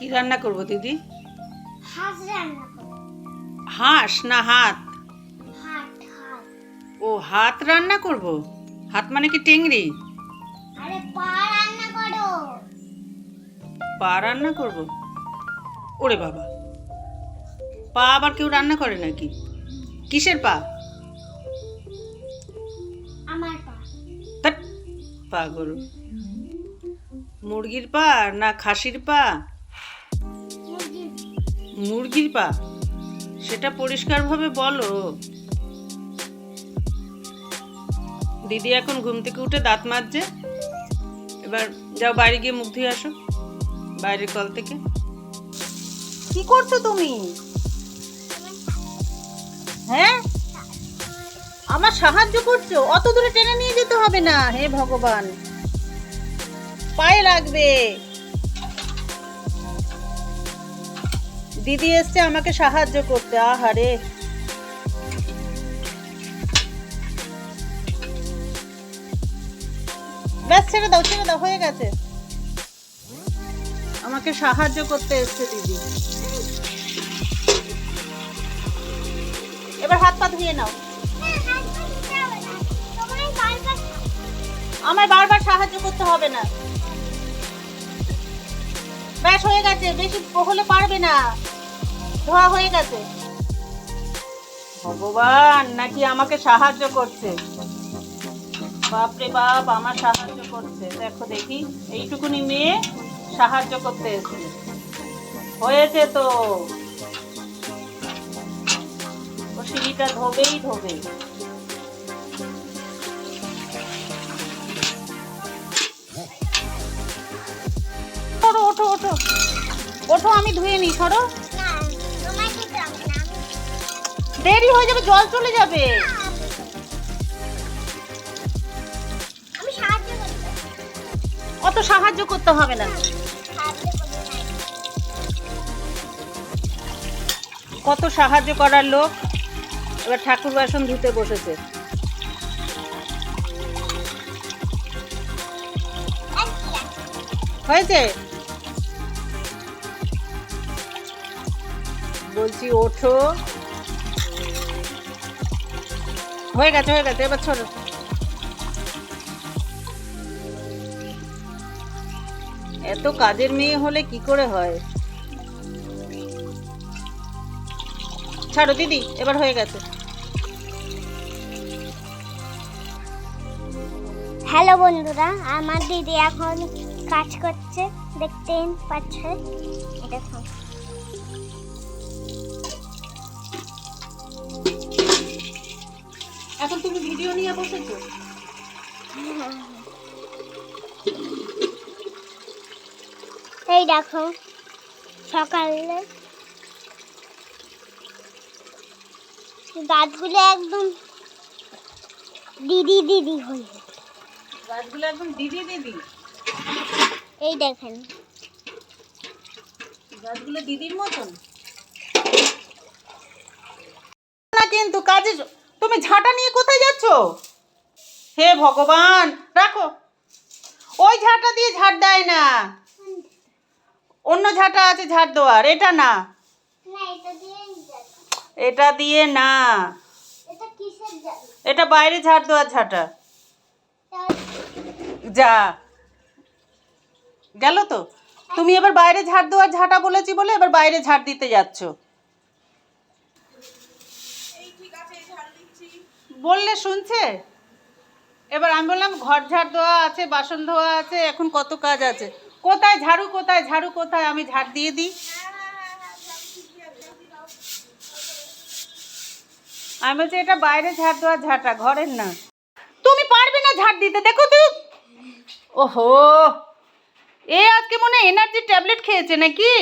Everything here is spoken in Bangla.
কি রান্না করব দিদি? হাঁস রান্না করো হাঁস না হাত? ও হাত রান্না করব? হাত মানে কি টেংরি আরে পা রান্না করো। পা রান্না করব? ওরে বাবা। পা আবার কেউ রান্না করে নাকি? কিসের পা? আমার পা। পাগল মুরগির পা না খাসির পা? মুরগির পা সেটা পরিষ্কারভাবে বলো। দিদি এখন ঘুম থেকে উঠে দাঁত মাজছে। এবার যাও বাইরে গিয়ে মুখ ধুয়ে আসো, বাইরের কল থেকে। কি করছ তুমি? হ্যাঁ? আমার সাহায্য করছ? অত দূরে টেনে নিয়ে যেতে হবে না, হে ভগবান। পায়ে লাগবে। দিদি এসছে, আমাকে সাহায্য করতে, আহারে। ব্যাস, ছেড়ে দাও ছেড়ে দাও, হয়ে গেছে। আমাকে সাহায্য করতে এসছে দিদি। এবার হাত পা ধুয়ে নাও। আমায় বারবার সাহায্য করতে হবে না। ব্যাস, হয়ে গেছে, বেশি হলে পারবে না। ধোয়া হয়ে গেছে। ভগবান, নাকি আমাকে সাহায্য করছে? বাপরে বাপ, আমার সাহায্য করছে। দেখো দেখি, এইটুকুনি মেয়ে সাহায্য করতে এসেছে। হয়েছে তো। ও সিঁড়িটা ধোবেই ধোবে। ওঠো ওঠো। ওঠো, আমি ধুয়ে নিই, সরো। দেরি হয়ে যাবে জল চলে যাবে। আমি সাহায্য করতে অত সাহায্য করতে হবে না। কত সাহায্য করার লোক এবার ঠাকুর বাসন ধুতে বসেছে। হয়েছে? বলছি ওঠো। হয়ে গেছে হয়ে গেছে, এবার ছোড়ো। এত কাজের মেয়ে হলে কি করে হয়? ছাড়ো দিদি, এবার হয়ে গেছে। হ্যালো বন্ধুরা, আমার দিদি এখন কাজ করছে দেখতে পাচ্ছে দেখুন। এখন তুমি ভিডিও নিয়ে বসেছো? এই দেখো সকালে গাছগুলো একদম দিদি দিদি হয়ে গাছগুলো একদম দিদি দিদি? এই দেখেন। গাছগুলো দিদির মতন? না কিন্তু কাজে তুমি ঝাঁটা নিয়ে কোথায় যাচ্ছ? হে ভগবান রাখো। ওই ঝাঁটা দিয়ে ঝাড় দেয় না। অন্য ঝাঁটা আছে ঝাড় দেওয়ার এটা না। এটা দিয়ে না। এটা এটা বাইরে ঝাড় দেওয়ার ঝাঁটা। যা। গেল তো? তুমি এবার বাইরে ঝাড় দেওয়ার ঝাঁটা বলেছি বলে এবার বাইরে ঝাড় দিতে যাচ্ছ। বললে শুনছে? এবার আমি বললাম, ঘর ঝাড় দেওয়া আছে, বাসন ধোয়া আছে, এখন কত কাজ আছে? কোথায় ঝাড়ু কোথায় ঝাড়ু, কোথায়? আমি ঝাড় দিয়ে দিই। আমি বলছি, এটা বাইরে ঝাড় দেওয়া ঝাঁটা, ঘরের না। তুমি পারবে না ঝাড় দিতে, দেখো তো। ওহো! এ আজকে মনে এনার্জি ট্যাবলেট খেয়েছে নাকি?